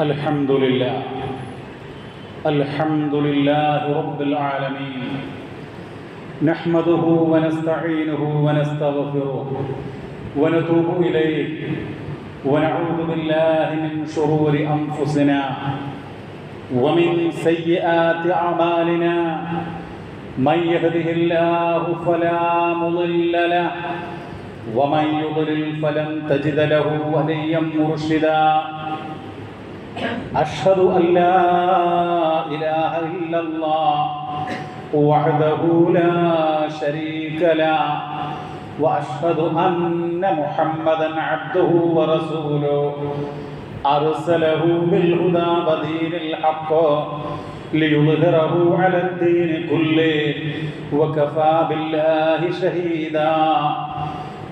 الحمد لله الحمد لله رب العالمين. نحمده ونستعينه ونستغفره ونتوب إليه. ونعوذ بالله من شرور أنفسنا ومن سيئات أعمالنا. من يهده الله فلا مضل له ومن يضلل فلن تجد له وليا مرشدا. أشهد أن لا إله إلا الله وحده لا شريك له وأشهد أن محمدا عبده ورسوله. أرسله بالهدى ودين الحق ليظهره على الدين كله وكفى بالله شهيدا.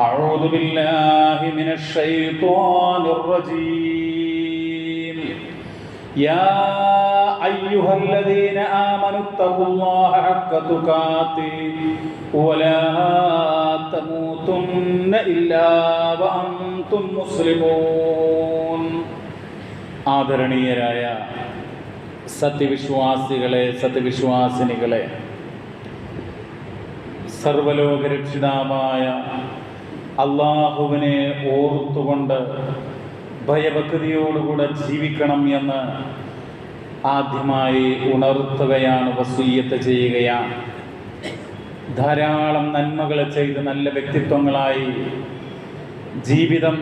أعوذ بالله من الشيطان الرجيم يا أيها الذين آمنوا اتقوا الله حق تقاته ولا تموتن إلا وأنتم مسلمون ആദരണീയരായ സത്യവിശ്വാസികളെ സത്യവിശ്വാസിനികളെ സർവലോകരക്ഷിതാവായ അള്ളാഹുവിനെ ഓർത്തുകൊണ്ട് ഭയഭക്തിയോടുകൂടെ ജീവിക്കണം എന്ന് ആദ്യമായി ഉണർത്തുകയാണ് വസൂയത്ത് ചെയ്യുകയാണ്. ധാരാളം നന്മകൾ ചെയ്ത് നല്ല വ്യക്തിത്വങ്ങളായി ജീവിതം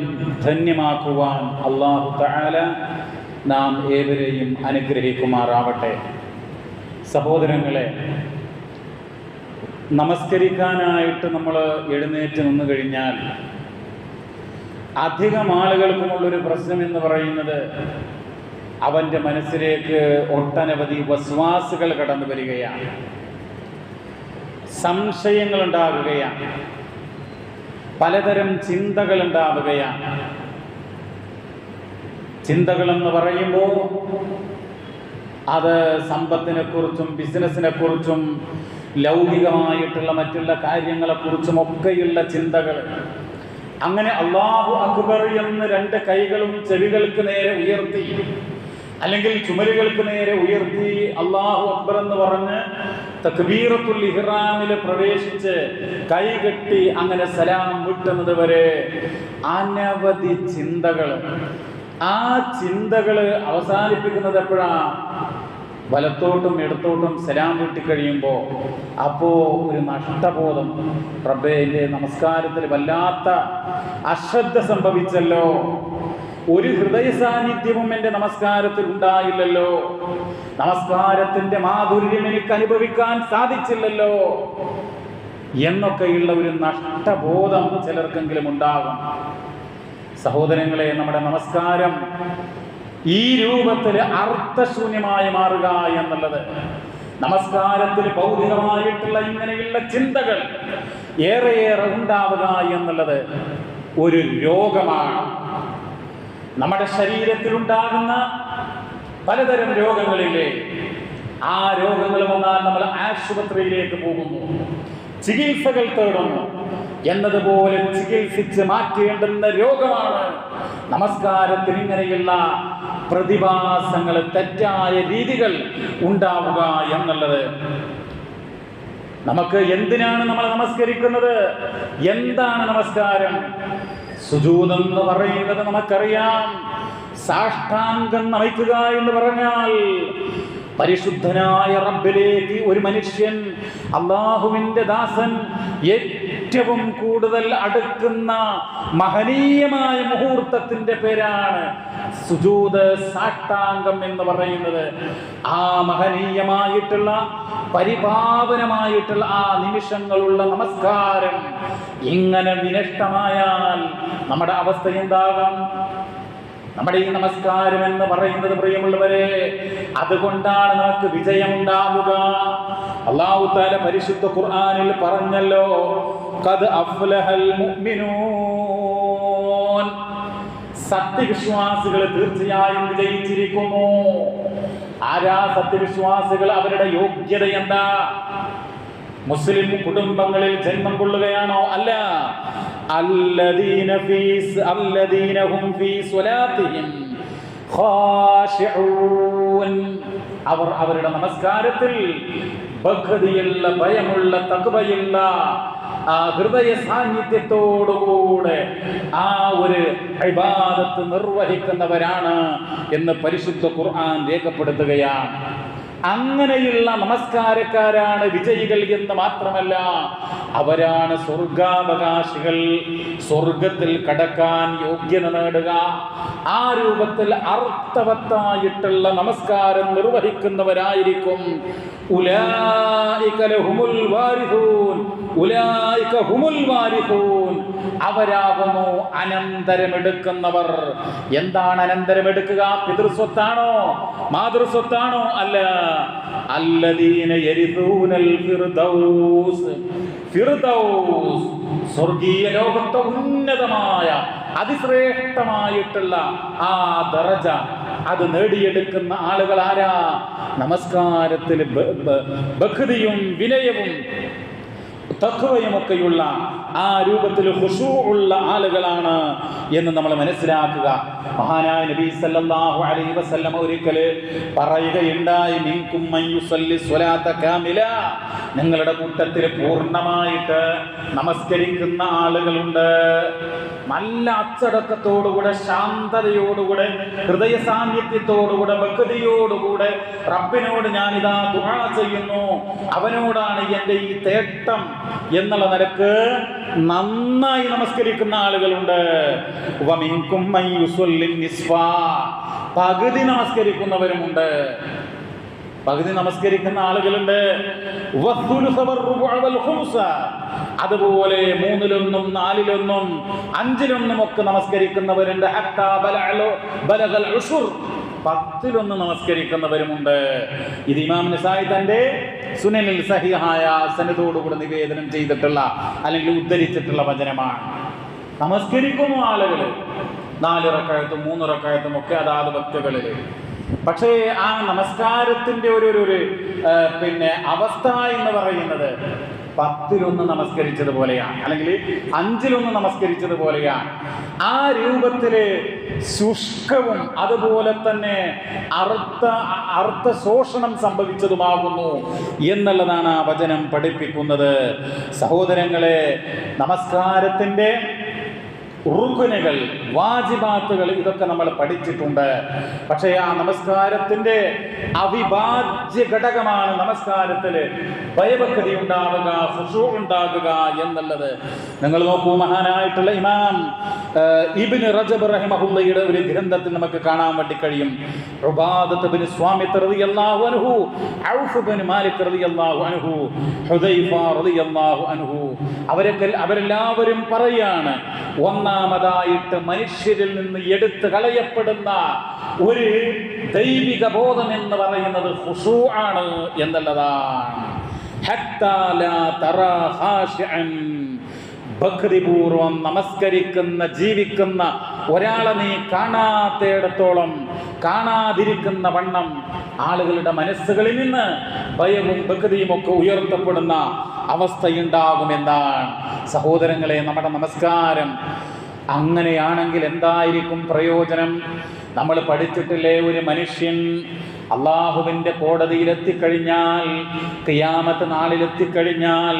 ധന്യമാക്കുവാൻ അള്ളാഹു താല നാം ഏവരെയും അനുഗ്രഹിക്കുമാറാവട്ടെ. സഹോദരങ്ങളെ നമസ്കരിക്കാനായിട്ട് നമ്മൾ എഴുന്നേറ്റ് നിന്ന് കഴിഞ്ഞാൽ അധികം ആളുകൾക്കുമുള്ളൊരു പ്രശ്നം എന്ന് പറയുന്നത് അവന്റെ മനസ്സിലേക്ക് ഒട്ടനവധി വസ്വാസുകൾ കടന്നു വരികയാണ്. സംശയങ്ങൾ ഉണ്ടാകുകയാണ് പലതരം ചിന്തകൾ ഉണ്ടാവുകയാണ് ചിന്തകളെന്ന് പറയുമ്പോൾ അത് സമ്പത്തിനെക്കുറിച്ചും ബിസിനസ്സിനെ കുറിച്ചും ലൗകികമായിട്ടുള്ള മറ്റുള്ള കാര്യങ്ങളെക്കുറിച്ചും ഒക്കെയുള്ള ചിന്തകൾ. അങ്ങനെ അള്ളാഹു അക്ബർ എന്ന് രണ്ട് കൈകളും ചെവികൾക്ക് നേരെ ഉയർത്തി അല്ലെങ്കിൽ ചുമലുകൾക്ക് നേരെ ഉയർത്തി അള്ളാഹു അക്ബർ എന്ന് പറഞ്ഞ് തക്ബീറത്തുൽ ഇഹ്റാമിൽ പ്രവേശിച്ച് കൈ കെട്ടി അങ്ങനെ സലാം വിട്ടുന്നത് വരെ അനവധി ചിന്തകൾ. ആ ചിന്തകൾ അവസാനിപ്പിക്കുന്നത് എപ്പോഴാ? വലത്തോട്ടും ഇടത്തോട്ടും സലാം വീട്ടിക്കഴിയുമ്പോൾ അപ്പോൾ ഒരു നഷ്ടബോധം. റബ്ബേ നമസ്കാരത്തിൽ വല്ലാത്ത അശ്രദ്ധ സംഭവിച്ചല്ലോ. ഒരു ഹൃദയ സാന്നിധ്യവും എന്റെ നമസ്കാരത്തിൽ ഉണ്ടായില്ലല്ലോ. നമസ്കാരത്തിന്റെ മാധുര്യം എനിക്ക് അനുഭവിക്കാൻ സാധിച്ചില്ലല്ലോ. എന്നൊക്കെയുള്ള ഒരു നഷ്ടബോധം ചിലർക്കെങ്കിലും ഉണ്ടാകും. സഹോദരങ്ങളെ നമ്മുടെ നമസ്കാരം ഈ രൂപത്തിൽ അർത്ഥശൂന്യമായി മാറുക എന്നുള്ളത്. നമസ്കാരത്തിൽ ഭൗതികമായിട്ടുള്ള ഇങ്ങനെയുള്ള ചിന്തകൾ ഏറെയേറെ ഉണ്ടാവുക എന്നുള്ളത് ഒരു രോഗമാണ്. നമ്മുടെ ശരീരത്തിൽ ഉണ്ടാകുന്ന പലതരം രോഗങ്ങളില്ലേ? ആ രോഗങ്ങൾ വന്നാൽ നമ്മൾ ആശുപത്രിയിലേക്ക് പോകുന്നു. ചികിത്സകൾ തേടുന്നു. എന്നതുപോലെ ചികിത്സിച്ച് മാറ്റേണ്ടുന്ന രോഗമാണ് നമസ്കാരത്തിന് ഇങ്ങനെയുള്ള പ്രതിഭാസങ്ങൾ തെറ്റായ രീതികൾ ഉണ്ടാവുക എന്നുള്ളത്. നമുക്ക് എന്തിനാണ് നമ്മൾ നമസ്കരിക്കുന്നത്? എന്താണ് നമസ്കാരം? സുജൂതം എന്ന് പറയുന്നത് നമുക്കറിയാം. സാഷ്ടാംഗം നമിക്കുക എന്ന് പറഞ്ഞാൽ പരിശുദ്ധനായ റബ്ബിലേക്ക് ഒരു മനുഷ്യൻ അള്ളാഹുവിന്റെ ദാസൻ ഏറ്റവും കൂടുതൽ അടുക്കുന്ന മഹനീയമായ മുഹൂർത്തത്തിന്റെ പേരാണ് സുജൂത് സാഷ്ടാംഗം എന്ന് പറയുന്നത്. ആ മഹനീയമായിട്ടുള്ള പരിപാവനമായിട്ടുള്ള ആ നിമിഷങ്ങളുള്ള നമസ്കാരം ഇങ്ങനെ വിനഷ്ടമായാൽ നമ്മുടെ അവസ്ഥ എന്താകാം? നമ്മുടെ ഈ നമസ്കാരം എന്ന് പറയുന്നത് പ്രിയമുള്ളവരെ അതുകൊണ്ടാണ് നമുക്ക് വിജയമുണ്ടാവുക. അള്ളാഹു താല പരിശുദ്ധ ഖുർആാനിൽ പറഞ്ഞല്ലോ കത് അഫ്ലഹൽ മുഅ്മിനൂൻ. സത്യവിശ്വാസികൾ തീർച്ചയായും വിജയിച്ചിരിക്കുന്നു. ആരാ സത്യവിശ്വാസികൾ? അവരുടെ യോഗ്യത എന്താ? മുസ്ലിം കുടുംബങ്ങളിൽ ജന്മം കൊള്ളുകയാണോ? അല്ല. അല്ലദീന ഫീസ് الذين ഹും ഫീ സ്വലാത്തിഹിം خاشعون അവർ അവരുടെ നമസ്കാരത്തിൽ ഭക്തിയുള്ള ഭയമുള്ള തക്വയുള്ള ആ ഹൃദയ സാന്നിധ്യത്തോടുകൂടെ ആ ഒരു ഇബാദത്ത് നിർവഹിക്കുന്നവരാണ് എന്ന് പരിശുദ്ധ ഖുർആൻ രേഖപ്പെടുത്തുകയാണ്. അങ്ങനെയുള്ള നമസ്കാരക്കാരാണ് വിജയികൾ എന്ന് മാത്രമല്ല അവരാണ് സ്വർഗാവകാശികൾ സ്വർഗത്തിൽ കടക്കാൻ യോഗ്യത നേടുക ആ രൂപത്തിൽ അർത്ഥവത്തായിട്ടുള്ള നമസ്കാരം നിർവഹിക്കുന്നവരായിരിക്കും. ഉലായിക ഹുമുൽ വാരിഥൂൻ. അവരാകുന്നു അനന്തരമെടുക്കുന്നവർ. എന്താണ് അനന്തരമെടുക്കുക? പിതൃസ്വത്താണോ? മാതൃസ്വത്താണോ? അല്ല. ഫിർദൗസ്. ഫിർദൗസ് സ്വർഗീയ ലോകത്തെ ഉന്നതമായ അതിശ്രേഷ്ഠമായിട്ടുള്ള ആ ദറജ. അത് നേടിയെടുക്കുന്ന ആളുകൾ ആരാ നമസ്കാരത്തിൽ ഭക്തിയും വിനയവും തഖ്വയുമൊക്കെയുള്ള ആ രൂപത്തിൽ ഖുശൂ ഉള്ള ആളുകളാണ് എന്ന് നമ്മൾ മനസ്സിലാക്കുക. മഹാനായ നബി സല്ലല്ലാഹു അലൈഹി വസല്ലമ ഒരിക്കൽ പറയുകയുണ്ടായി മിൻകും മൻ യുസല്ലി സ്വലാത്ത കാമില. നിങ്ങളുടെ കൂട്ടത്തിൽ പൂർണമായിട്ട് നമസ്കരിക്കുന്ന ആളുകളുണ്ട്. നല്ല അച്ചടക്കത്തോടുകൂടെ ശാന്തതയോടുകൂടെ ഹൃദയ സാന്നിധ്യത്തോടുകൂടെ ഭക്തിയോടുകൂടെ റബ്ബിനോട് ഞാനിതാ ദുആ ചെയ്യുന്നു. അവനോടാണ് എന്റെ ഈ തേട്ടം. എന്നുള്ള നിലയ്ക്ക് നന്നായി നമസ്കരിക്കുന്ന ആളുകളുണ്ട്. പകുതി നമസ്കരിക്കുന്നവരുമുണ്ട്. പകുതി നമസ്കരിക്കുന്ന ആളുകളുണ്ട്. അതുപോലെ മൂന്നിലൊന്നും നാലിലൊന്നും അഞ്ചിലൊന്നും ഒക്കെ നമസ്കരിക്കുന്നവരുണ്ട് പത്തിലൊന്ന് നമസ്കരിക്കുന്നവരുമുണ്ട്. ഇത് ഇമാം നിസായി തന്റെ സുനനിൽ സഹിഹായ സനതോടുകൂടെ നിവേദനം ചെയ്തിട്ടുള്ള അല്ലെങ്കിൽ ഉദ്ധരിച്ചിട്ടുള്ള വചനമാണ്. നമസ്കരിക്കുന്നു ആളുകൾ മൂന്ന് മൂന്നിറക്കായത്തും ഒക്കെ അതാത് ഭക്തകളിൽ പക്ഷേ ആ നമസ്കാരത്തിന്റെ ഒരു ഒരു പിന്നെ അവസ്ഥ എന്ന് പറയുന്നത് പത്തിലൊന്ന് നമസ്കരിച്ചതുപോലെയാണ്. അല്ലെങ്കിൽ അഞ്ചിലൊന്ന് നമസ്കരിച്ചതുപോലെയാണ്. ആ രൂപത്തിൽ ശുഷ്കവും അതുപോലെ തന്നെ അർത്ഥ അർത്ഥ ശോഷണം സംഭവിച്ചതുമാകുന്നു എന്നുള്ളതാണ് ആ വചനം പഠിപ്പിക്കുന്നത്. സഹോദരങ്ങളെ നമസ്കാരത്തിന്റെ റുക്കുനുകൾ വാജിബാത്തുകൾ ഇതൊക്കെ നമ്മൾ പഠിച്ചിട്ടുണ്ട്. പക്ഷേ ആ നമസ്കാരത്തിന്റെ അവിഭാജ്യ ഘടകമാണ് നമസ്കാരത്തിൽ ഭയഭക്തി ഉണ്ടാവുക ഖുശൂ ഉണ്ടാകുക എന്നുള്ളത്. നിങ്ങൾ നോക്കൂ മഹാനായിട്ടുള്ള ഇമാം ഇബ്നു റജബ് റഹിമഹുല്ലയുടെ ഒരു ഗ്രന്ഥത്തിൽ നമുക്ക് കാണാൻ വേണ്ടി കഴിയും. റുബാദത്ത് ബിൻ സ്വാമിത്ത് റളിയല്ലാഹു അൻഹു ഔഫ് ബിൻ മാലിക് റളിയല്ലാഹു അൻഹു ഹുദൈഫ റളിയല്ലാഹു അൻഹു. അവരൊക്കെ അവരെല്ലാവരും പറയാണ് ഒന്നാമതായിട്ട് മനുഷ്യരിൽ നിന്ന് എടുത്തു കളയപ്പെടുന്ന ഒരു ദൈവിക ബോധം എന്ന് പറയുന്നത് ഹുസൂ ആണ് എന്നുള്ളതാണ്. ഹത്താല തറ ഖാശിഅൻ ഭക്തിപൂർവം നമസ്കരിക്കുന്ന ജീവിക്കുന്ന ഒരാളെ നീ കാണാത്തേടത്തോളം കാണാതിരിക്കുന്ന വണ്ണം ആളുകളുടെ മനസ്സുകളിൽ നിന്ന് ഭയവും ഭക്തിയും ഒക്കെ ഉയർത്തപ്പെടുന്ന അവസ്ഥയുണ്ടാകുമെന്നാണ്. സഹോദരങ്ങളെ നമ്മുടെ നമസ്കാരം. അങ്ങനെയാണെങ്കിൽ എന്തായിരിക്കും പ്രയോജനം? നമ്മൾ പഠിച്ചിട്ടില്ലേ ഒരു മനുഷ്യൻ അള്ളാഹുവിന്റെ കോടതിയിലെത്തിക്കഴിഞ്ഞാൽ കിയാമത്ത് നാളിലെത്തിക്കഴിഞ്ഞാൽ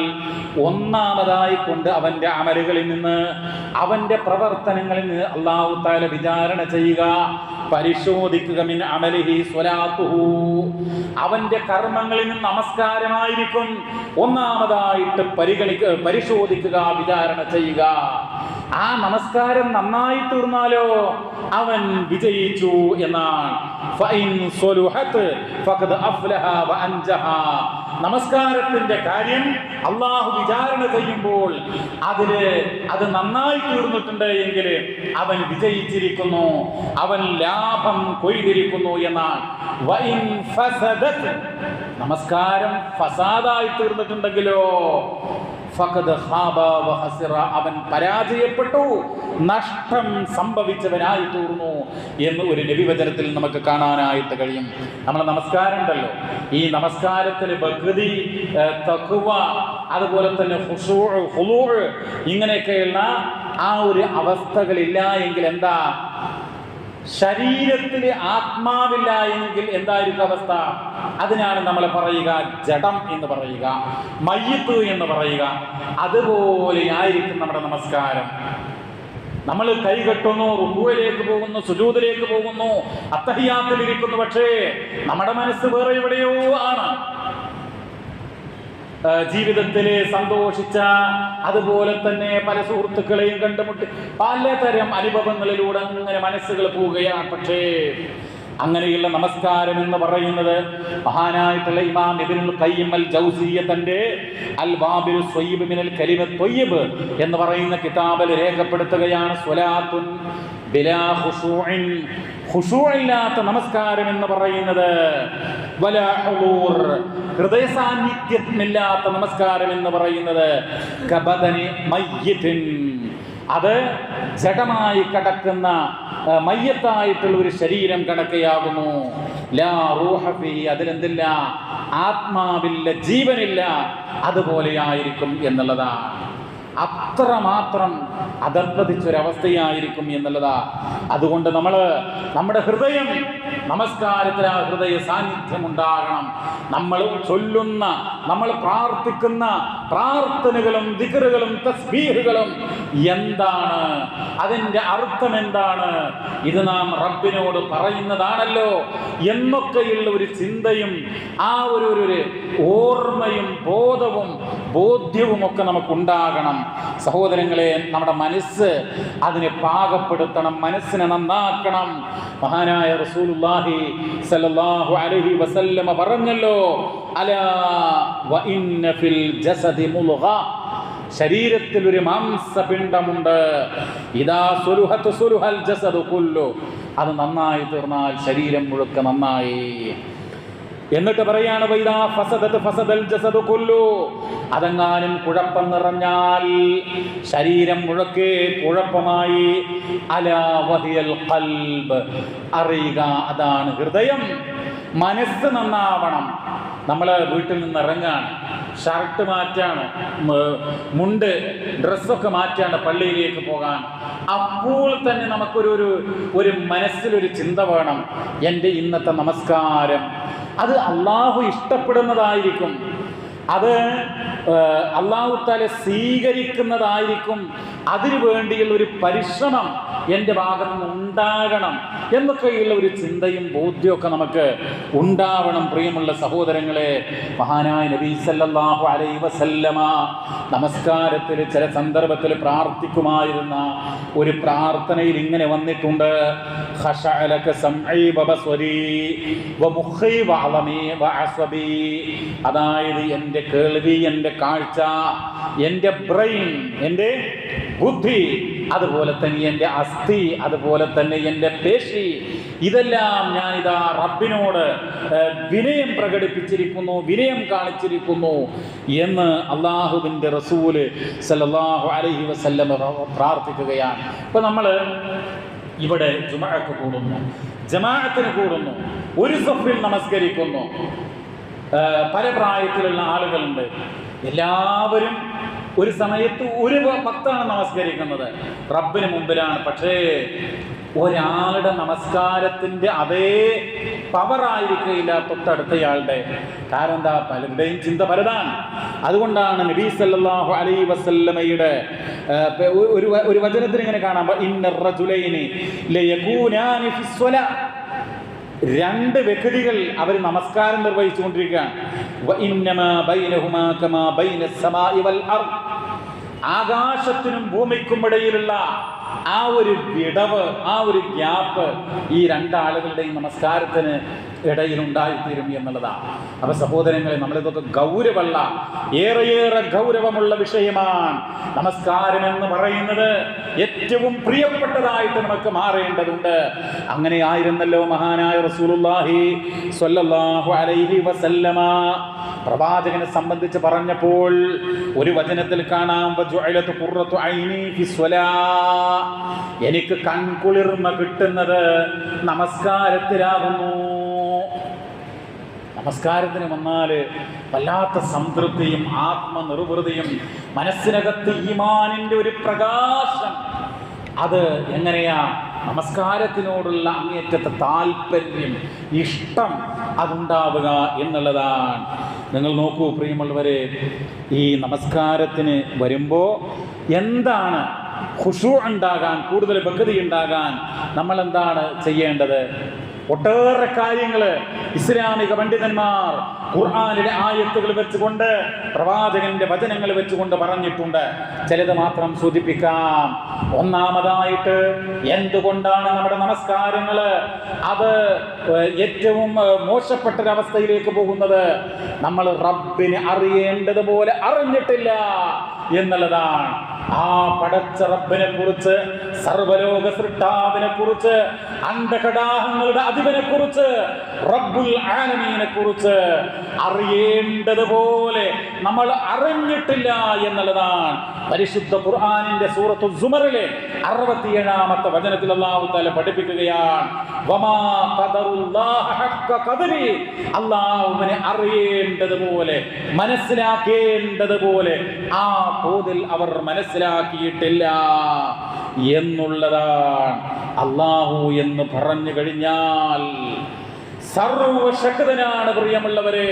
ഒന്നാമതായി കൊണ്ട് അവന്റെ അമലുകളിൽ നിന്ന് അവന്റെ പ്രവർത്തനങ്ങളിൽ നിന്ന് അള്ളാഹു താല വിചാരണ ചെയ്യുക. പരിശോധിക്കുക. മിൻ അമലിഹി സ്വലാത്തുഹു. അവന്റെ കർമ്മങ്ങളിൽ നിന്ന് നമസ്കാരമായിരിക്കും. ഒന്നാമതായിട്ട് പരിഗണിക്കുക പരിശോധിക്കുക വിചാരണ ചെയ്യുക. ആ നമസ്കാരം നന്നായി തീർന്നാലോ? അവൻ വിജയിച്ചു എന്നാണ്. നമസ്കാരത്തിന്റെ കാര്യം അള്ളാഹു വിചാരണ ചെയ്യുമ്പോൾ അതിൽ അത് നന്നായി തീർന്നിട്ടുണ്ട് എങ്കിൽ അവൻ വിജയിച്ചിരിക്കുന്നു. അവൻ ലാഭം കൊയ്തിരിക്കുന്നു എന്നാണ്. നമസ്കാരം ഫസാദായി തീർന്നിട്ടുണ്ടെങ്കിലോ? അവൻ പരാജയപ്പെട്ടു. നഷ്ടം സംഭവിച്ചവനായി തീർന്നു എന്ന് ഒരു നബിവചനത്തിൽ നമുക്ക് കാണാനായിട്ട് കഴിയും. നമ്മളെ നമസ്കാരം ഉണ്ടല്ലോ ഈ നമസ്കാരത്തിന് ബഹൃതി തക്കുവ അതുപോലെ തന്നെ ഇങ്ങനെയൊക്കെയുള്ള ആ ഒരു അവസ്ഥകളില്ല എങ്കിൽ എന്താ? ശരീരത്തിൽ ആത്മാവില്ല എങ്കിൽ എന്തായിരിക്കും അവസ്ഥ? അതിനാണ് നമ്മൾ പറയുക ജഡം എന്ന് പറയുക മയ്യത്ത് എന്ന് പറയുക. അതുപോലെ ആയിരിക്കും നമ്മുടെ നമസ്കാരം. നമ്മൾ കൈ കൈകെട്ടുന്നു റുഹുവിലേക്ക് പോകുന്നു സുജൂതിലേക്ക് പോകുന്നു അത്തഹിയാത്തിലിരിക്കുന്നു പക്ഷേ നമ്മുടെ മനസ്സ് വേറെ എവിടെയോ ആണ്. ജീവിതത്തിൽ സന്തോഷിച്ച അതുപോലെ തന്നെ പല സുഹൃത്തുക്കളെയും കണ്ടുമുട്ടി പലതരം അനുഭവങ്ങളിലൂടെ അങ്ങനെ മനസ്സുകൾ പോവുകയാണ്. പക്ഷേ അങ്ങനെയുള്ള നമസ്കാരം എന്ന് പറയുന്നത് മഹാനായിട്ടുള്ള ഇമാം ഇബ്നുൽ ഖയ്യിം അൽ ജൗസിയ തന്റെ അൽ വാബിലു സ്വയ്യിബ് മിനൽ കലിമ തൊയ്യബ് എന്ന് പറയുന്ന കിതാബിൽ രേഖപ്പെടുത്തുകയാണ്. സ്വലാത്തുൻ ഖുശൂഇല്ലാത്ത നമസ്കാരം എന്ന് പറയുന്നത് ഹൃദയ സാന്നിധ്യമില്ലാത്ത നമസ്കാരം എന്ന് പറയുന്നത് അത് ജഡമായി കടക്കുന്ന മയ്യത്തായിട്ടുള്ള ഒരു ശരീരം കടക്കയാകുന്നു. ലാ റൂഹ ഫീഹി അതിലെന്തില്ല? ആത്മാവില്ല ജീവനില്ല. അതുപോലെയായിരിക്കും എന്നുള്ളതാണ്. അത്രമാത്രം അതർപ്പതിച്ചൊരവസ്ഥയായിരിക്കും എന്നുള്ളതാ. അതുകൊണ്ട് നമ്മൾ നമ്മുടെ ഹൃദയം നമസ്കാരത്തിൽ ആ ഹൃദയ സാന്നിധ്യം ഉണ്ടാകണം നമ്മൾ ചൊല്ലുന്ന നമ്മൾ പ്രാർത്ഥിക്കുന്ന പ്രാർത്ഥനകളും ദിക്കറുകളും തസ്ബീഹുകളും എന്താണ്? അതിന്റെ അർത്ഥം എന്താണ്? ഇത് നാം റബ്ബിനോട് പറയുന്നതാണല്ലോ. എന്നൊക്കെയുള്ള ഒരു ചിന്തയും ആ ഒരു ഒരു- ഓർമ്മയും ബോധവും ബോധ്യവും ഒക്കെ നമുക്കുണ്ടാകണം. സഹോദരങ്ങളെ നമ്മുടെ മനസ്സ് അതിനെ പാകപ്പെടുത്തണം മനസ്സിനെ നന്നാക്കണം. മഹാനായ റസൂലുള്ളാഹി സല്ലല്ലാഹു അലൈഹി വസല്ലമ പറഞ്ഞല്ലോ അല വഇന്ന ഇന്ന ഫിൽ ജസദി മുൽഗ. ശരീരത്തിൽ ഒരു മാംസപിണ്ഡമുണ്ട്. ഇതാ സുലുഹത്ത് സുലുഹൽ ജസദു കുല്ലു. അത് നന്നായി തീർന്നാൽ ശരീരം മുഴുക്ക നന്നായി. എന്നിട്ട് പറയാണ് വൈദാ ഫസദത്ത് ഫസദൽ ജസദു കുല്ലു. അതെങ്ങാനും കുഴപ്പം നിറഞ്ഞാൽ ശരീരം മുഴക്കെ കുഴപ്പമായി. അലാവതിയൽ കൽബ് അറിയുക അതാണ് ഹൃദയം. മനസ്സ് നന്നാവണം. നമ്മൾ വീട്ടിൽ നിന്ന് ഇറങ്ങാണ് ഷർട്ട് മാറ്റാണ് മുണ്ട് ഡ്രസ്സൊക്കെ മാറ്റാണ് പള്ളിയിലേക്ക് പോകാൻ. അപ്പോൾ തന്നെ നമുക്കൊരു ഒരു ഒരു മനസ്സിലൊരു ചിന്ത വേണം. എന്റെ ഇന്നത്തെ നമസ്കാരം അത് അള്ളാഹു ഇഷ്ടപ്പെടുന്നതായിരിക്കും. അത് അള്ളാഹു താല സ്വീകരിക്കുന്നതായിരിക്കും. അതിനു വേണ്ടിയുള്ള ഒരു പരിശ്രമം. എന്റെ ഭാഗത്ത് നിന്ന് ഉണ്ടാകണം എന്നൊക്കെയുള്ള ഒരു ചിന്തയും ബോധ്യമൊക്കെ നമുക്ക് ഉണ്ടാവണം പ്രിയമുള്ള സഹോദരങ്ങളെ. മഹാനായ നബി സല്ലല്ലാഹു അലൈഹി വസല്ലമ നമസ്കാരത്തിൽ ചില സന്ദർഭത്തിൽ പ്രാർത്ഥിക്കുമായിരുന്ന ഒരു പ്രാർത്ഥനയിൽ ഇങ്ങനെ വന്നിട്ടുണ്ട്. അതായത് എന്റെ കേൾവി എന്റെ കാഴ്ച എന്റെ ബ്രെയിൻ എന്റെ ബുദ്ധി അതുപോലെ തന്നെ എന്റെ അസ്ഥി അതുപോലെ തന്നെ എന്റെ പേശി. ഇതെല്ലാം ഞാനിതാ റബ്ബിനോട് റബിനോട് വിനയം പ്രകടിപ്പിച്ചിരിക്കുന്നു വിനയം കാണിച്ചിരിക്കുന്നു എന്ന് അള്ളാഹുവിന്റെ റസൂൽ സല്ലല്ലാഹു അലഹി വസല്ലം പ്രാർത്ഥിക്കുകയാണ്. ഇപ്പം നമ്മൾ ഇവിടെ ജുമാക്ക് കൂടുന്നു. ജമാഅത്തിന് കൂടുന്നു. ഒരു സഫിൽ നമസ്കരിക്കുന്നു. പല പ്രായത്തിലുള്ള ആളുകളുണ്ട്. എല്ലാവരും ഒരു സമയത്ത് ഒരു ഭക്താണ് നമസ്കരിക്കുന്നത്. റബ്ബിന് മുമ്പിലാണ്. പക്ഷേ ഒരാളുടെ നമസ്കാരത്തിന്റെ അതേ പവർ ആയിരിക്കില്ല തൊട്ടടുത്തയാളുടെ. കാരണം എന്താ? പലരുടെയും ചിന്ത പലതാണ്. അതുകൊണ്ടാണ് നബീ സല്ലല്ലാഹു അലൈഹി വസല്ലമയുടെ ഒരു ഒരു വചനത്തിൽ ഇങ്ങനെ കാണാം. രണ്ട് വ്യക്തികൾ അവർ നമസ്കാരം നിർവഹിച്ചുകൊണ്ടിരിക്കുകയാണ്. ആകാശത്തിനും ഭൂമിക്കും ഇടയിലുള്ള ആ ഒരു വിടവ് ആ ഒരു ഗ്യാപ്പ് ഈ രണ്ടാളുകളുടെയും നമസ്കാരത്തിന് ഇടയിൽ ഉണ്ടായിത്തീരും എന്നുള്ളതാണ്. അപ്പൊ സഹോദരങ്ങളെ നമ്മളിതൊക്കെ ഗൗരവമുള്ള ഏറെയേറെ ഗൗരവമുള്ള വിഷയമാണ്. നമസ്കാരം എന്ന് പറയുന്നത് ഏറ്റവും പ്രിയപ്പെട്ടതായിട്ട് നമുക്ക് മാറേണ്ടതുണ്ട്. അങ്ങനെ ആയിരുന്നല്ലോ മഹാനായ റസൂലുള്ളാഹി സ്വല്ലല്ലാഹു അലൈഹി വസല്ലമ. പ്രവാചകനെ സംബന്ധിച്ച് പറഞ്ഞപ്പോൾ ഒരു വചനത്തിൽ കാണാം എനിക്ക് കൺകുളിർമ കിട്ടുന്നത് നമസ്കാരത്തിലാകുന്നു. നമസ്കാരത്തിന് വന്നാൽ വല്ലാത്ത സംതൃപ്തിയും ആത്മനിർവൃതിയും മനസ്സിനകത്ത് ഈമാനിന്റെ ഒരു പ്രകാശം. അത് എങ്ങനെയാ? നമസ്കാരത്തിനോടുള്ള അങ്ങേറ്റത്തെ താല്പര്യം ഇഷ്ടം അതുണ്ടാവുക എന്നുള്ളതാണ്. നിങ്ങൾ നോക്കൂ പ്രിയമുള്ളവരെ ഈ നമസ്കാരത്തിന് വരുമ്പോൾ എന്താണ് ഖുഷു ഉണ്ടാകാൻ കൂടുതൽ ഭക്തി ഉണ്ടാകാൻ നമ്മൾ എന്താണ് ചെയ്യേണ്ടത്? ഒട്ടേറെ കാര്യങ്ങൾ ഇസ്ലാമിക പണ്ഡിതന്മാർ ഖുർആാനിലെ ആയത്തുകൾ വെച്ചുകൊണ്ട് പ്രവാചകന്റെ വചനങ്ങൾ വെച്ചുകൊണ്ട് പറഞ്ഞിട്ടുണ്ട്. ചിലത് മാത്രം സൂചിപ്പിക്കാം. ഒന്നാമതായിട്ട് എന്തുകൊണ്ടാണ് നമ്മുടെ നമസ്കാരങ്ങൾ അത് ഏറ്റവും മോശപ്പെട്ട മോശപ്പെട്ടൊരവസ്ഥയിലേക്ക് പോകുന്നത്? നമ്മൾ റബ്ബിനെ അറിയേണ്ടതുപോലെ അറിഞ്ഞിട്ടില്ല എന്നുള്ളതാണ്. ആ പടച്ച റബ്ബിനെ കുറിച്ച് സർവലോക സൃഷ്ടാവിനെ കുറിച്ച് അന്ധകടാഹങ്ങളുടെ അധിപനെ കുറിച്ച് റബ്ബുൽ ആനമീനെ കുറിച്ച് അറിയേണ്ടതുപോലെ നമ്മൾ അറിഞ്ഞിട്ടില്ല എന്നുള്ളതാണ് പരിശുദ്ധ ഖുർആാനിന്റെ സൂറത്തു സുമറിലെ അറുപത്തിയേഴാമത്തെ വചനത്തിൽ അള്ളാഹു താല പഠിപ്പിക്കുകയാണ്. അള്ളാഹുവിനെ അറിയേണ്ടതുപോലെ മനസ്സിലാക്കേണ്ടതുപോലെ ആ തോതിൽ അവർ മനസ്സിലാക്കിയിട്ടില്ല എന്നുള്ളതാണ് അള്ളാഹു എന്ന് പറഞ്ഞു കഴിഞ്ഞാൽ സർവശക്തനാണ് പ്രിയമുള്ളവരെ.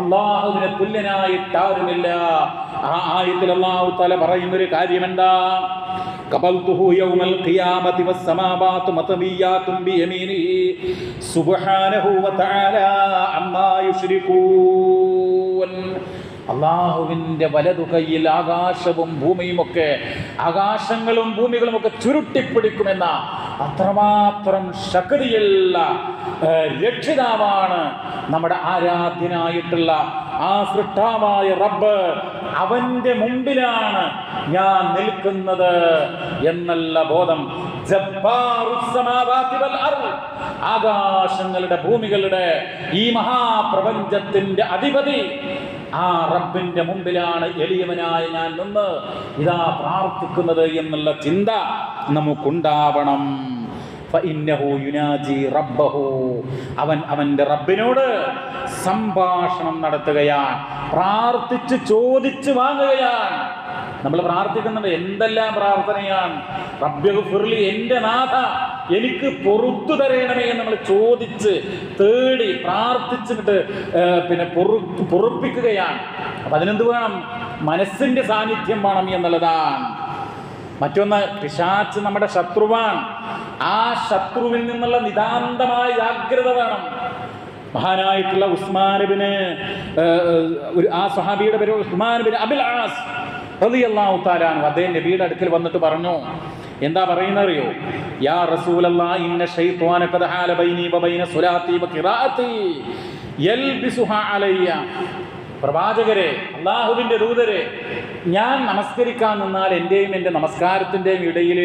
അള്ളാഹുവിന് തുല്യനായിട്ടാരുമില്ല ആ ആയത്തിൽ അള്ളാഹു തല പറയുന്ന ഒരു കാര്യം എന്താ കബൽതുഹു യൗമൽ ഖിയാമതി സുബ്ഹാനഹു വതആല അമ്മാ യുശ്രികൂൻ അള്ളാഹുവിന്റെ വലതു കൈയിൽ ആകാശവും ഭൂമിയുമൊക്കെ ആകാശങ്ങളും ഭൂമികളും ഒക്കെ ചുരുട്ടിപ്പിടിക്കുമെന്ന അത്രമാത്രം ശക്തിയുള്ള രക്ഷിതാവാണ് നമ്മുടെ ആരാധ്യനായിട്ടുള്ള ആ സൃഷ്ടാവായ റബ്ബ്. അവന്റെ മുമ്പിലാണ് ഞാൻ നിൽക്കുന്നത് എന്നുള്ള ബോധം. ആകാശങ്ങളുടെ ഭൂമികളുടെ ഈ മഹാപ്രപഞ്ചത്തിന്റെ അധിപതി ആ റബ്ബിന്റെ മുമ്പിലാണ് എളിയവനായ ഞാൻ നിന്ന് ഇതാ പ്രാർത്ഥിക്കുന്നത് എന്നുള്ള ചിന്ത നമുക്കുണ്ടാവണം. അവൻ അവന്റെ റബ്ബിനോട് സംഭാഷണം നടത്തുകയാണ്. പ്രാർത്ഥിച്ച് ചോദിച്ച് വാങ്ങുകയാണ്. നമ്മൾ പ്രാർത്ഥിക്കുന്നുണ്ട് എന്തെല്ലാം പ്രാർത്ഥനയാണ്? റബ്ബിർലി എന്റെ നാഥ. എനിക്ക് പൊറുത്തു തരയണമേ എന്ന് നമ്മൾ ചോദിച്ച് തേടി പ്രാർത്ഥിച്ചിട്ട് പിന്നെ പൊറു പൊറുപ്പിക്കുകയാണ്. അപ്പം അതിനെന്ത് വേണം? മനസ്സിന്റെ സാന്നിധ്യം വേണം എന്നുള്ളതാണ്. മറ്റൊന്ന് പിശാച്ച് നമ്മുടെ ശത്രുവാണ്. ആ ശത്രുവിൽ നിന്നുള്ള നിതാന്തമായ ജാഗ്രത വേണം. മഹാനായിട്ടുള്ള ഉസ്മാനബിന് ഒരു ആ സഹാബിയുടെ പേര് ഉസ്മാനബിന് അബിൽ ആസ് റളിയല്ലാഹു തആലാനു അദ്ദേഹം നബിയുടെ അടുക്കൽ വന്നിട്ട് പറഞ്ഞു എന്താ പറയുന്നറിയോ? യാ റസൂലല്ലാ ഇന്ന യൽബിസുഹ അലയ്യ. പ്രവാചകരെ അള്ളാഹുവിന്റെ ദൂതരെ ഞാൻ നമസ്കരിക്കാൻ നിന്നാൽ എന്റെയും എന്റെ നമസ്കാരത്തിന്റെയും ഇടയിൽ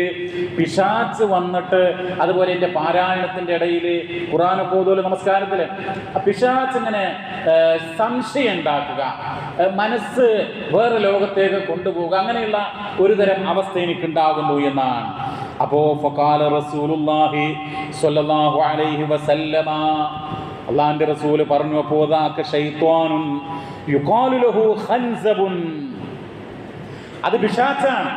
പിശാച്ച് വന്നിട്ട് അതുപോലെ എന്റെ പാരായണത്തിന്റെ ഇടയിൽ ഖുറാനൊക്കെ ഓതുമല്ലോ നമസ്കാരത്തിൽ പിശാച്ച് ഇങ്ങനെ സംശയം ഉണ്ടാക്കുക. മനസ്സ് വേറെ ലോകത്തേക്ക് കൊണ്ടുപോകുക അങ്ങനെയുള്ള ഒരു തരം അവസ്ഥ എനിക്കുണ്ടാകുന്നു എന്നാണ്. അപ്പോ ഫക്കാല റസൂലുള്ളാഹി സ്വല്ലല്ലാഹു അലൈഹി വസല്ലമ അള്ളാഹിന്റെ റസൂൽ പറഞ്ഞു ഖൻസബുൻ. അത് ബിഷാച്ചാണ്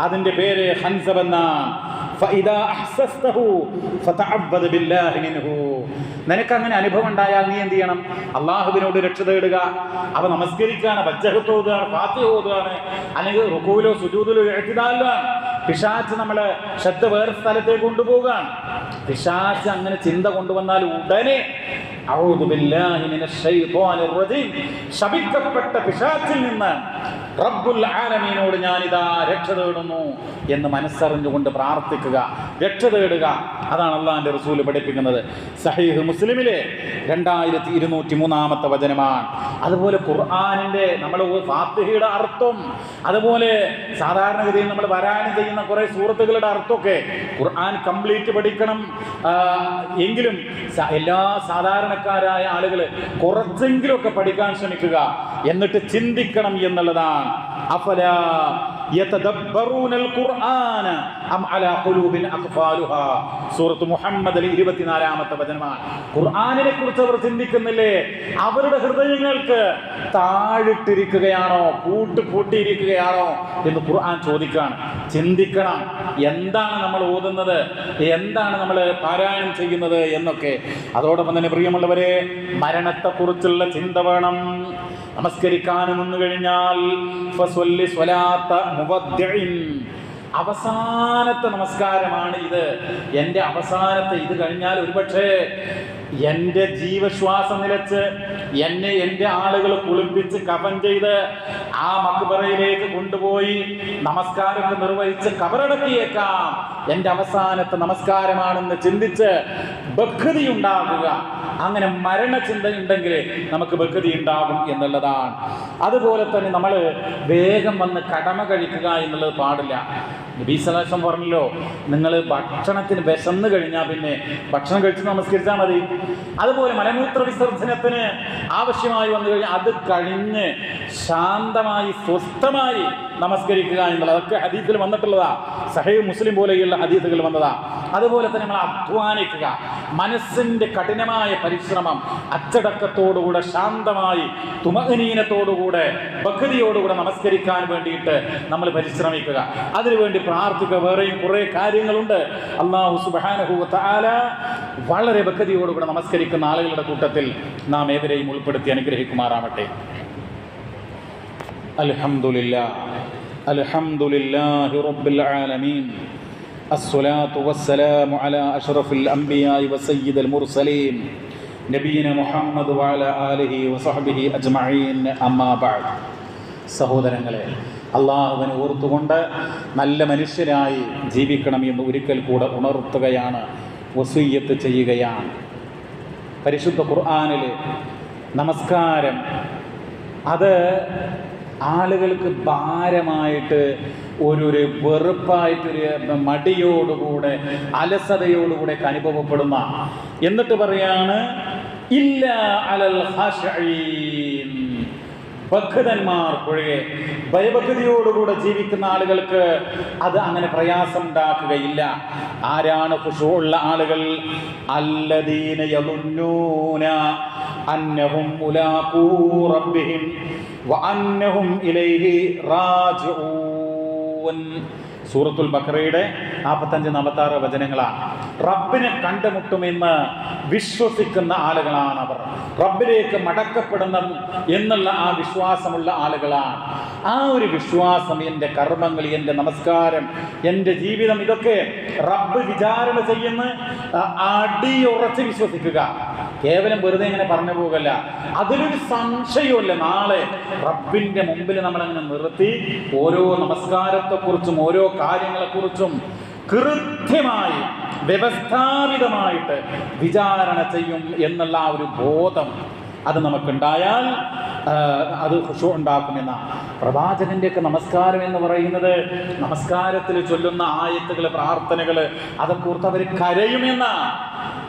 അതിന്റെ പേര് ഹൻസബ് എന്നാണ്. നിനക്ക് അങ്ങനെ അനുഭവം ഉണ്ടായാൽ നീ എന്ത് ചെയ്യണം? അള്ളാഹുവിനോട് രക്ഷ തേടുക. അവ നമസ്കരിക്കുകയാണ് വജ്ജഹത്ത് ഓതുകയാണ് ഫാത്തി ഓതുകയാണ് അല്ലെങ്കിൽ റുക്കൂലോ സുജൂതിലോ എഴുത്തിനാലാണ് പിശാച്ച് നമ്മളെ ശ്രദ്ധ വേറെ സ്ഥലത്തേക്ക് കൊണ്ടുപോവുകയാണ്. പിശാച്ച് അങ്ങനെ ചിന്ത കൊണ്ടുവന്നാൽ ഉടനെ ശപിക്കപ്പെട്ട പിശാച്ചിൽ നിന്ന് റബ്ബുൽ ആലമീനോട് ഞാനിതാ രക്ഷ തേടുന്നു എന്ന് മനസ്സറിഞ്ഞുകൊണ്ട് പ്രാർത്ഥിക്കുക. രക്ഷ തേടുക അതാണ് അള്ളാഹിന്റെ റസൂൽ പഠിപ്പിക്കുന്നത്. സഹീഹ് മുസ്ലിമിലെ രണ്ടായിരത്തി ഇരുന്നൂറ്റി മൂന്നാമത്തെ വചനമാണ്. അതുപോലെ ഖുർആാനിന്റെ നമ്മൾ ഫാത്തിഹയുടെ അർത്ഥം അതുപോലെ സാധാരണഗതിയിൽ നമ്മൾ വരാനും ചെയ്യുന്ന കുറേ സുഹൃത്തുക്കളുടെ അർത്ഥമൊക്കെ ഖുർആൻ കംപ്ലീറ്റ് പഠിക്കണം. എങ്കിലും എല്ലാ സാധാരണക്കാരായ ആളുകൾ കുറച്ചെങ്കിലുമൊക്കെ പഠിക്കാൻ ശ്രമിക്കുക. എന്നിട്ട് ചിന്തിക്കണം എന്നുള്ളതാണ്. അഫല യതദബ്ബറൂനൽ ഖുർആന അം അലാ ഖുലൂബിൻ അഖ്ഫാലുഹാ. സൂറത്ത് മുഹമ്മദിലെ ഇരുപത്തിനാലാമത്തെ വചനമാണ്. ഖുർആനിനെ കുറിച്ച് അവർ ചിന്തിക്കുന്നില്ലേ? അവരുടെ ഹൃദയങ്ങൾക്ക് താഴിട്ടിരിക്കുകയാണോ? കൂട്ട് പൂട്ടിയിരിക്കുകയാണോ എന്ന് ഖുർആൻ ചോദിക്കുകയാണ്. ചിന്തിക്കണം. എന്താണ് നമ്മൾ ഓതുന്നത്? എന്താണ് നമ്മൾ പാരായണം ചെയ്യുന്നത് എന്നൊക്കെ. അതോടൊപ്പം തന്നെ പ്രിയമുള്ളവരെ മരണത്തെക്കുറിച്ചുള്ള ചിന്ത വേണം. നമസ്കരിക്കാൻ നിന്ന് കഴിഞ്ഞാൽ അവസാനത്തെ നമസ്കാരമാണ് ഇത്. എന്റെ അവസാനത്തെ ഇത് കഴിഞ്ഞാൽ ഒരുപക്ഷെ എന്റെ ജീവശ്വാസം നിലച്ച് എന്നെ എന്റെ ആളുകൾ കുളിപ്പിച്ച് കഫൻ ചെയ്ത് ആ മക്ബറയിലേക്ക് കൊണ്ടുപോയി നമസ്കാരമൊക്കെ നിർവഹിച്ച് കബറടക്കിയേക്കാം. എന്റെ അവസാനത്തെ നമസ്കാരമാണെന്ന് ചിന്തിച്ച് ഭക്തി ഉണ്ടാകുക അങ്ങനെ മരണചിന്ത ഉണ്ടെങ്കിൽ നമുക്ക് ഭക്തി ഉണ്ടാകും എന്നുള്ളതാണ്. അതുപോലെ തന്നെ നമ്മൾ വേഗം വന്ന് കടമ കഴിക്കുക എന്നുള്ളത് പാടില്ല. നബീസലാസം പറഞ്ഞല്ലോ നിങ്ങൾ ഭക്ഷണത്തിന് വിശന്ന് കഴിഞ്ഞാൽ പിന്നെ ഭക്ഷണം കഴിച്ച് നമസ്കരിച്ചാൽ മതി. അതുപോലെ മലമൂത്ര വിസർജനത്തിന് ആവശ്യമായി വന്നു കഴിഞ്ഞാൽ അത് കഴിഞ്ഞ് ശാന്തമായി സ്വസ്ഥമായി നമസ്കരിക്കുക എന്നുള്ളത്. അതൊക്കെ ഹദീസിൽ വന്നിട്ടുള്ളതാ. സഹൈബ് മുസ്ലിം പോലെയുള്ള ഹദീസുകൾ വന്നതാ. അതുപോലെ തന്നെ നമ്മൾ അധ്വാനിക്കുക. മനസ്സിന്റെ കഠിനമായ പരിശ്രമം അച്ചടക്കത്തോടുകൂടെ ശാന്തമായി തുമഹനീനത്തോടുകൂടെ ഭക്തിയോടുകൂടെ നമസ്കരിക്കാൻ വേണ്ടിയിട്ട് നമ്മൾ പരിശ്രമിക്കുക. അതിനുവേണ്ടി പ്രാർത്ഥിക്കുക. വേറെയും കുറേ കാര്യങ്ങളുണ്ട്. അള്ളാഹു സുബാനഹുല വളരെ ഭക്തിയോടുകൂടെ നമസ്കരിക്കുന്ന ആളുകളുടെ കൂട്ടത്തിൽ നാം ഏവരെയും ഉൾപ്പെടുത്തി അനുഗ്രഹിക്കുമാറാവട്ടെ. അൽഹംദുലില്ലാ അൽഹംദുലില്ലാഹി റബ്ബിൽ ആലമീൻ الصلاة والسلام على أشرف الأنبياء وسيد المرسلين نبينا محمد وعلى آله وصحبه أجمعين أما بعد സഹോദരങ്ങളെ അള്ളാഹുവിനെ ഓർത്തുകൊണ്ട് നല്ല മനുഷ്യരായി ജീവിക്കണം എന്ന് ഒരിക്കൽ കൂടെ ഉണർത്തുകയാണ് വസൂയത്ത് ചെയ്യുകയാണ് പരിശുദ്ധ ഖുർആാനിൽ നമസ്കാരം അത് ആളുകൾക്ക് ഭാരമായിട്ട് ഒരു ഒരു വെറുപ്പായിട്ടൊരു മടിയോടുകൂടെ അലസതയോടുകൂടെ അനുഭവപ്പെടുന്ന. എന്നിട്ട് പറയാണ് ഇല്ല അലൽ ഖാശഈൻ ഒഴികെ ഭയഭക്തിയോടുകൂടെ ജീവിക്കുന്ന ആളുകൾക്ക് അത് അങ്ങനെ പ്രയാസം ഉണ്ടാക്കുകയില്ല ആരാണ് ഉള്ള ആളുകൾ? അല്ലദീന അന്നഹും മുലാഖൂ റബ്ബിഹിം വഅന്നഹും ഇലൈഹി റാജിഊൻ. സൂറത്തുൽ ബക്കറയുടെ നാൽപ്പത്തഞ്ച് നാൽപ്പത്താറ് വചനങ്ങളാണ്. റബ്ബിനെ കണ്ടുമുട്ടുമെന്ന് വിശ്വസിക്കുന്ന ആളുകളാണ് അവർ. റബ്ബിലേക്ക് മടക്കപ്പെടുന്ന എന്നുള്ള ആ വിശ്വാസമുള്ള ആളുകളാണ്. ആ ഒരു വിശ്വാസം എന്റെ കർമ്മങ്ങൾ എന്റെ നമസ്കാരം എന്റെ ജീവിതം ഇതൊക്കെ റബ്ബ് വിചാരണ ചെയ്യുന്ന അടിയുറച്ച് വിശ്വസിക്കുക. കേവലം വെറുതെ ഇങ്ങനെ പറഞ്ഞു പോകല്ല. അതിലൊരു സംശയമില്ല നാളെ റബ്ബിന്റെ മുമ്പിൽ നമ്മൾ നമ്മളങ്ങനെ നിർത്തി ഓരോ നമസ്കാരത്തെക്കുറിച്ചും ഓരോ കാര്യങ്ങളെക്കുറിച്ചും കൃത്യമായി വ്യവസ്ഥാപിതമായിട്ട് വിചാരണ ചെയ്യും എന്നുള്ള ആ ഒരു ബോധം അത് നമുക്കുണ്ടായാൽ അത് ഹുഷു ഉണ്ടാക്കുമെന്ന. പ്രവാചകന്റെയൊക്കെ നമസ്കാരം എന്ന് പറയുന്നത് നമസ്കാരത്തിൽ ചൊല്ലുന്ന ആയത്തുകൾ പ്രാർത്ഥനകൾ അതൊക്കെ ഓർത്ത് അവർ കരയുമെന്ന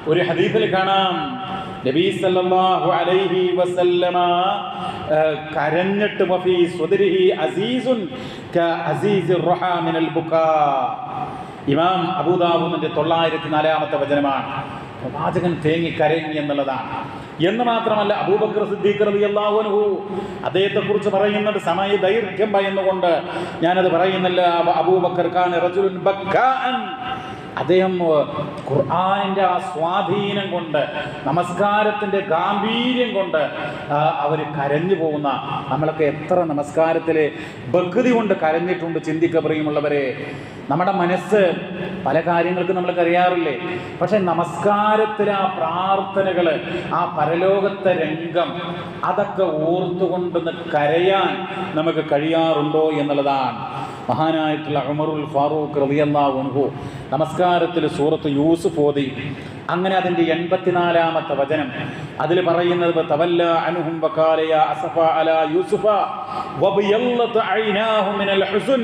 ഒരു ഹദീഫിൽ കാണാം. നബി സല്ലല്ലാഹു അലൈഹി വസല്ലമ കരഞ്ഞിട്ട് വഫി സ്വദരിഹി അസീസുൻ ക അസീസിർ റഹാ മിനൽ ബുകാ ഇമാം അബൂദാവൂദിന്റെ തൊള്ളായിരത്തി നാലാമത്തെ വചനമാണ്. പ്രവാചകൻ തേങ്ങി കരങ്ങി എന്നുള്ളതാണ്. എന്ന് മാത്രമല്ല അബൂബക്കർ സിദ്ദീഖ് റളിയല്ലാഹു അൻഹു അദ്ദേഹത്തെ കുറിച്ച് പറയുന്നത് സമയ ദൈർഘ്യം ഭയന്നുകൊണ്ട് ഞാനത് പറയുന്നില്ല. അബ- അബൂബക്കർ ഖാൻ റജുലുൻ ബക്കാഅൻ അദ്ദേഹം ഖുർആാനിന്റെ ആ സ്വാധീനം കൊണ്ട് നമസ്കാരത്തിന്റെ ഗാംഭീര്യം കൊണ്ട് അവർ കരഞ്ഞു പോകുന്ന നമ്മളൊക്കെ എത്ര നമസ്കാരത്തിൽ ഭക്തി കൊണ്ട് കരഞ്ഞിട്ടുണ്ട് ചിന്തിക്ക പ്രിയമുള്ളവരെ. നമ്മുടെ മനസ്സ് പല കാര്യങ്ങൾക്കും നമ്മൾ കറിയാറില്ലേ പക്ഷെ നമസ്കാരത്തിലെ ആ പ്രാർത്ഥനകൾ ആ പരലോകത്തെ രംഗം അതൊക്കെ ഓർത്തുകൊണ്ടൊന്ന് കരയാൻ നമുക്ക് കഴിയാറുണ്ടോ എന്നുള്ളതാണ്. മഹാനായിട്ടുള്ള അമറുൽ ഫാറൂഖ് റളിയല്ലാഹു നമസ്കാരത്തിൽ സൂറത്ത് യൂസുഫ് ഓതി. അങ്ങനെ അതിന്റെ എൺപത്തിനാലാമത്തെ വചനം. അതിൽ പറയുന്നത് തവല്ല അൻഹും വഖാല യാ അസഫ അല യൂസുഫ വബിയല്ലത ഐനാഹു മിനൽ ഹുസ്ൻ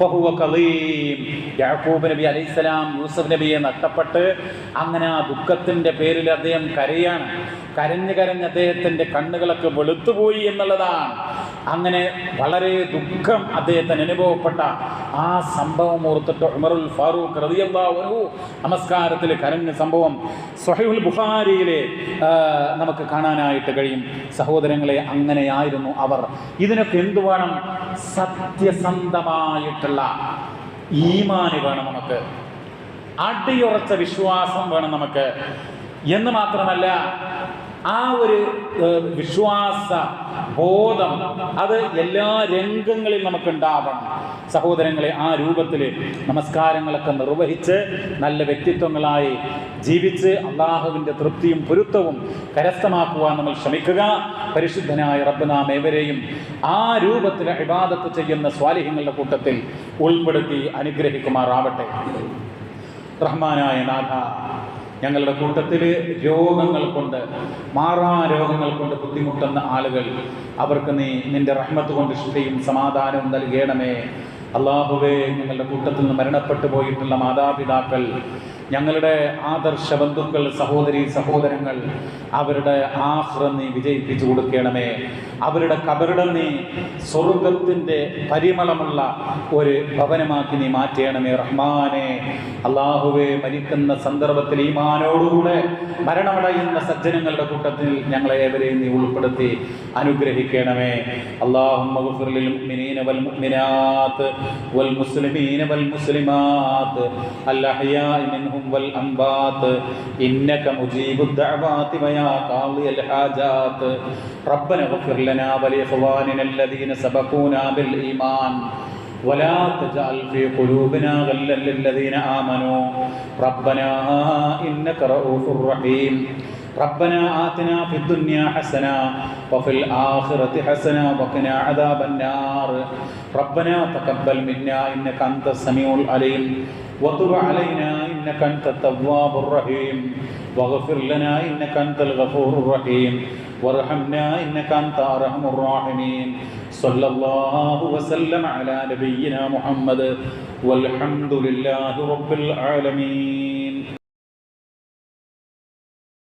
ഫഹുവ ഖലീം യാക്കൂബ് നബി അലൈഹിസ്സലാം യൂസുഫ് നബിയെ നഷ്ടപ്പെട്ട് അങ്ങനെ ആ ദുഃഖത്തിന്റെ പേരിൽ അദ്ദേഹം കരയാണ്. കരഞ്ഞ് കരഞ്ഞ് അദ്ദേഹത്തിന്റെ കണ്ണുകളൊക്കെ വെളുത്തുപോയി എന്നുള്ളതാണ്. അങ്ങനെ വളരെ ദുഃഖം അദ്ദേഹത്തിന് അനുഭവപ്പെട്ട ആ സംഭവം ഓർത്തിട്ട് ഉമറുൽ ഫാറൂഖ് അൻഹു നമസ്കാരത്തിൽ കരഞ്ഞ സംഭവം സ്വഹീഹുൽ ബുഖാരിയിലെ നമുക്ക് കാണാനായിട്ട് കഴിയും. സഹോദരങ്ങളെ അങ്ങനെയായിരുന്നു അവർ. ഇതിനൊക്കെ എന്തു വേണം? സത്യസന്ധമായിട്ടുള്ള ഈമാന് വേണം നമുക്ക്. അടിയുറച്ച വിശ്വാസം വേണം നമുക്ക്. എന്ന് മാത്രമല്ല ആ ഒരു വിശ്വാസ ബോധം അത് എല്ലാ രംഗങ്ങളിൽ നമുക്ക് ഉണ്ടാവണം സഹോദരങ്ങളെ ആ രൂപത്തിൽ നമസ്കാരങ്ങളൊക്കെ നിർവഹിച്ച് നല്ല വ്യക്തിത്വങ്ങളായി ജീവിച്ച് അള്ളാഹുവിന്റെ തൃപ്തിയും പൊരുത്തവും കരസ്ഥമാക്കുവാൻ നമ്മൾ ശ്രമിക്കുക. പരിശുദ്ധനായ റബ്ബ് നാം ഏവരെയും ആ രൂപത്തിൽ ഇബാദത്ത് ചെയ്യുന്ന സ്വാലിഹ്യങ്ങളുടെ കൂട്ടത്തിൽ ഉൾപ്പെടുത്തി അനുഗ്രഹിക്കുമാറാവട്ടെ. റഹ്മാനായ നാഥ ഞങ്ങളുടെ കൂട്ടത്തിൽ രോഗങ്ങൾ കൊണ്ട് മാറാ രോഗങ്ങൾ കൊണ്ട് ബുദ്ധിമുട്ടുന്ന ആളുകൾ അവർക്ക് നീ നിന്റെ റഹ്മത്ത് കൊണ്ട് ശുദ്ധിയും സമാധാനവും നൽകണമേ. അള്ളാഹുവേ ഞങ്ങളുടെ കൂട്ടത്തിൽ നിന്ന് മരണപ്പെട്ടു പോയിട്ടുള്ള മാതാപിതാക്കൾ ഞങ്ങളുടെ ആദർശ ബന്ധുക്കൾ സഹോദരി സഹോദരങ്ങൾ അവരുടെ ആഹ്റം നീ വിജയിപ്പിച്ചു കൊടുക്കണമേ അവരുടെ കബറിടം നീ സ്വർഗത്തിൻ്റെ പരിമളമുള്ള ഒരു ഭവനമാക്കി നീ മാറ്റണമേ റഹ്മാനെ അള്ളാഹുവെ മരിക്കുന്ന സന്ദർഭത്തിൽ ഈമാനോടുകൂടെ മരണമടയുന്ന സജ്ജനങ്ങളുടെ കൂട്ടത്തിൽ ഞങ്ങളെ ഏവരെയും നീ ഉൾപ്പെടുത്തി അനുഗ്രഹിക്കണമേ അള്ളാഹുമ്മ اغفر للمؤمنين والمؤمنات والمسلمين والمسلمات الأحياء منهم والأموات إنك مجيب الدعوات ويا قاضي الحاجات ربنا اغفر لنا ولإخواننا الذين سبقونا بالإيمان ولا تجعل في قلوبنا غلا للذين آمنوا ربنا إنك رؤوف رحيم ربنا آتنا في الدنيا حسنة وفي الآخرة حسنة وقنا عذاب النار ربنا تقبل منا إنك أنت السميع العليم وتب علينا إنك أنت التواب الرحيم واغفر لنا إنك أنت الغفور الرحيم وارحمنا إنك أنت أرحم الراحمين صلى الله وسلم على نبينا محمد والحمد لله رب العالمين